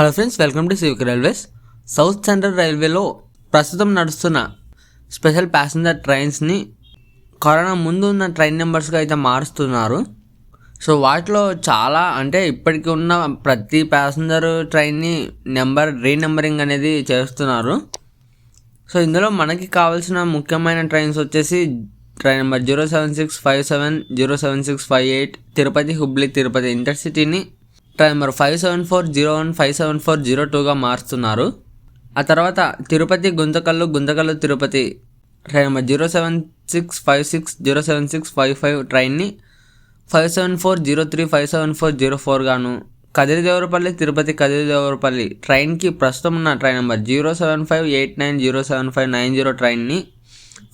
Hello friends welcome to civic railways south central రైల్వేలో ప్రస్తుతం నడుస్తున్న స్పెషల్ ప్యాసింజర్ ట్రైన్స్ని కరోనా ముందు ఉన్న ట్రైన్ నెంబర్స్గా అయితే మారుస్తున్నారు. సో వాటిలో చాలా అంటే ఇప్పటికి ఉన్న ప్రతి ప్యాసింజర్ ట్రైన్ని నెంబర్ రీనెంబరింగ్ అనేది చేస్తున్నారు. సో ఇందులో మనకి కావాల్సిన ముఖ్యమైన ట్రైన్స్ వచ్చేసి train number zero seven six five seven zero seven six five eight Tirupati Hubli Tirupati ఇంటర్సిటీని train number five seven four zero one five seven four zero టూగా మారుస్తున్నారు. ఆ తర్వాత Tirupati Guntakal Guntakal Tirupati train number zero seven six five six zero seven six five five ట్రైన్ని five seven four zero three five seven four zero ఫోర్గాను Kadiridevarapalli Tirupati Kadiridevarapalli ట్రైన్కి ప్రస్తుతం ఉన్న train number zero seven five eight nine zero seven five nine zero ట్రైన్ని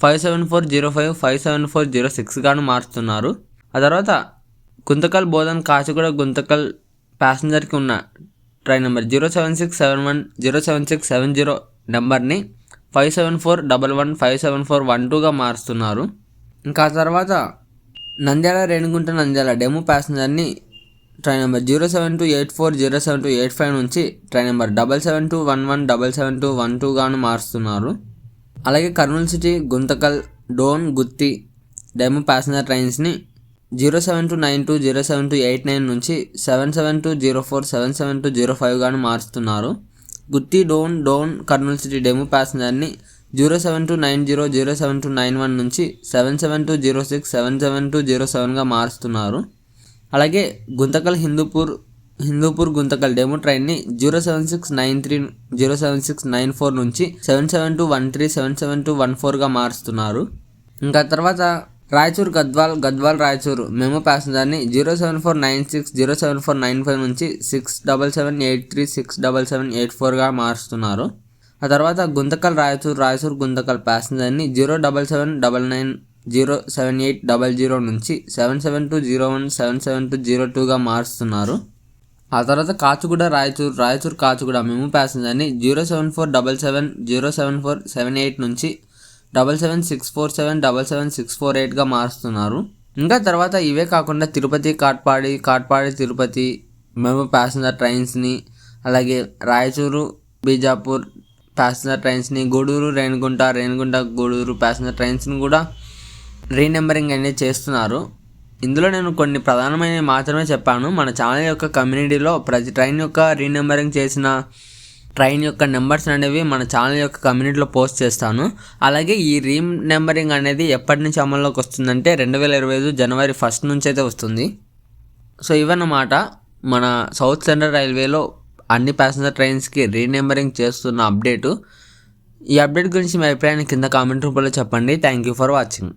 five seven four zero five five seven four zero సిక్స్గాను మారుస్తున్నారు. ఆ తర్వాత గుంతకల్ బోధన్ కాచిగూడ గుంతకల్ ప్యాసింజర్కి ఉన్న train number zero seven six seven one zero seven six seven zero నెంబర్ని five seven four double one five seven four one టూగా మారుస్తున్నారు. ఇంకా తర్వాత Nandyal Renigunta Nandyal DEMU ప్యాసింజర్ని train number zero seven two eight four zero seven two eight five నుంచి train number double seven two one one double seven two one two గాను మారుస్తున్నారు. అలాగే Kurnool city Guntakal Dhone Gooty DEMU passenger ట్రైన్స్ని zero seven two nine two zero seven two eight nine నుంచి seven seven two zero four seven seven two zero five కానీ మారుస్తున్నారు Gooty Dhone Dhone Kurnool city DEMU ప్యాసింజర్ని zero seven two nine zero zero seven two nine one నుంచి seven seven two zero six seven seven two zero సెవెన్గా మారుస్తున్నారు అలాగే Guntakal Hindupur Hindupur Guntakal DEMU ట్రైన్ని zero seven six nine three zero seven six nine four నుంచి seven seven two one three seven seven two one ఫోర్గా మారుస్తున్నారు ఇంకా తర్వాత Raichur Gadwal Gadwal Raichur. MEMU ప్యాసింజర్ని zero seven four nine six zero seven four nine five నుంచి six double seven eight three six double seven eight ఫోర్గా మారుస్తున్నారు. ఆ తర్వాత Guntakal Raichur Raichur Guntakal ప్యాసింజర్ని zero double seven double nine zero seven eight double zero నుంచి seven seven two zero one seven seven two zero టూగా మారుస్తున్నారు. ఆ తర్వాత Kacheguda Raichur Raichur Kacheguda MEMU ప్యాసింజర్ని zero seven four double seven zero seven four seven eight నుంచి double seven six four seven double seven six four ఎయిట్గా మారుస్తున్నారు. ఇంకా తర్వాత ఇవే కాకుండా తిరుపతి కాట్పాడి కాట్పాడి తిరుపతి మేము ప్యాసింజర్ ట్రైన్స్ని అలాగే రాయచూరు బీజాపూర్ ప్యాసింజర్ ట్రైన్స్ని గూడూరు రేణిగుంట రేణుగుంట గూడూరు ప్యాసింజర్ ట్రైన్స్ని కూడా రీనెంబరింగ్ అనేది చేస్తున్నారు. ఇందులో నేను కొన్ని ప్రధానమైనవి మాత్రమే చెప్పాను. మన ఛానల్ యొక్క కమ్యూనిటీలో ప్రతి ట్రైన్ యొక్క రీనెంబరింగ్ చేసిన ట్రైన్ యొక్క నెంబర్స్ అనేవి మన ఛానల్ యొక్క కమ్యూనిటీలో పోస్ట్ చేస్తాను. అలాగే ఈ రీమ్ నెంబరింగ్ అనేది ఎప్పటి నుంచి అమల్లోకి వస్తుందంటే రెండు వేల ఇరవై ఐదు జనవరి ఫస్ట్ నుంచి అయితే వస్తుంది. సో ఇవన్నమాట మన సౌత్ సెంట్రల్ రైల్వేలో అన్ని ప్యాసింజర్ ట్రైన్స్కి రీనెంబరింగ్ చేస్తున్న అప్డేటు. ఈ అప్డేట్ గురించి మీ అభిప్రాయాన్ని కింద కామెంట్ రూపంలో చెప్పండి. Thank you for watching.